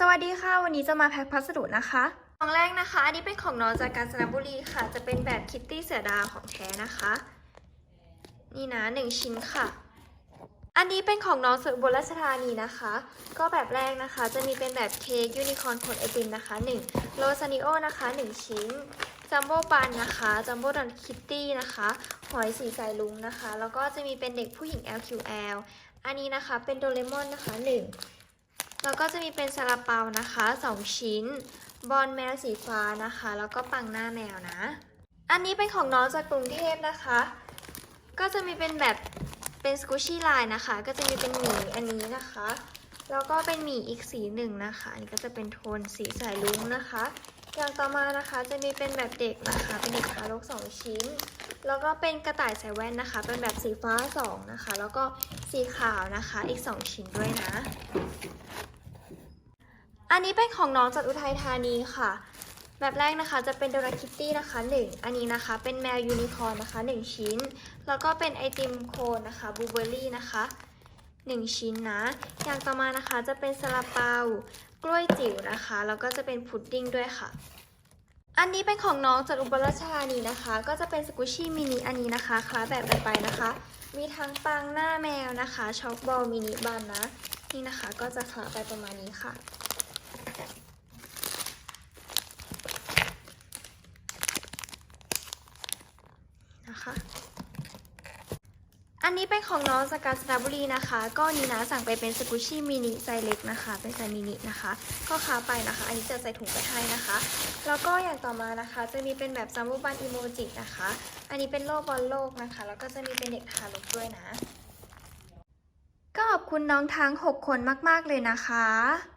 สวัสดีค่ะ วันนี้จะมาแพ็คพัสดุนะคะของแรกนะคะ อันนี้เป็นของน้องจากกาญจนบุรีค่ะ จะเป็นแบบคิตตี้เสือดาวของแท้นะคะ นี่นะหนึ่งชิ้นค่ะ อันนี้เป็นของน้องสุบลราชธานีนะคะ ก็แบบแรกนะคะ จะมีเป็นแบบเค้กยูนิคอร์นผลไอติมนะคะ1โรซานิโอนะคะ1 ชิ้นจัมโบ้บันนะคะจัมโบ้ดันคิตตี้นะคะ หอยสีสายลุงนะคะ แล้วก็จะมีเป็นเด็กผู้หญิง LQL อันนี้นะคะเป็นโดเรมอนนะคะ1 แล้วก็จะมีเป็นซาลาเปานะคะ 2 ชิ้น บอลแมวสีฟ้านะคะ แล้วก็ปังหน้าแมวนะ อันนี้เป็นของน้องจากกรุงเทพนะคะ ก็จะมีเป็นแบบเป็นสกูชี่ลายนะคะ ก็จะมีเป็นหมีอันนี้นะคะ แล้วก็เป็นหมีอีกสีหนึ่งนะคะ อันนี้ก็จะเป็นโทนสีสายลุ้งนะคะ อย่างต่อมานะคะจะมีเป็นแบบเด็กนะคะ เป็นเด็กทารกสองชิ้น แล้วก็เป็นกระต่ายใส่แว่นนะคะ เป็นแบบสีฟ้าสองนะคะ แล้วก็สีขาวนะคะ อีกสองชิ้นด้วยนะ อันนี้เป็นของน้องจากอุทัยธานีค่ะ แบบแรกนะคะจะเป็นโดราคิตตี้นะคะ 1 อันนี้นะคะ เป็นแมวยูนิคอร์นนะคะ 1 ชิ้น แล้วก็เป็นไอติมโคนนะคะบูเบอร์รี่นะคะ 1 ชิ้นนะ อย่างต่อมานะคะจะเป็นซาลาเปากล้วยจิ๋วนะคะ แล้วก็จะเป็นพุดดิ้งด้วยค่ะ อันนี้เป็นของน้องจากอุบลราชธานีนะคะ ก็จะเป็นสกูชี่มินิอันนี้นะคะคล้ายแบบกันไปนะคะ มีทั้งปังหน้าแมวนะคะช็อกบอลมินิบันนะ นี่นะคะก็จะคล้ายไปประมาณนี้ค่ะ นะคะ อันนี้เป็นของน้องจากกาญจนบุรีนะคะ ก็นี้นะสั่งไปเป็นสกูชี่มินิไซเล็กนะคะ เป็นไซมินินะคะ ก็ค้าไปนะคะ อันนี้จะใส่ถุงไปให้นะคะ แล้วก็อย่างต่อมานะคะ จะมีเป็นแบบซัมบูบันอีโมจินะคะ อันนี้เป็นโลกบอลโลกนะคะ แล้วก็จะมีเป็นเด็กทารกด้วยนะ ก็ขอบคุณน้องทั้ง 6 คนมาก ๆ เลยนะคะ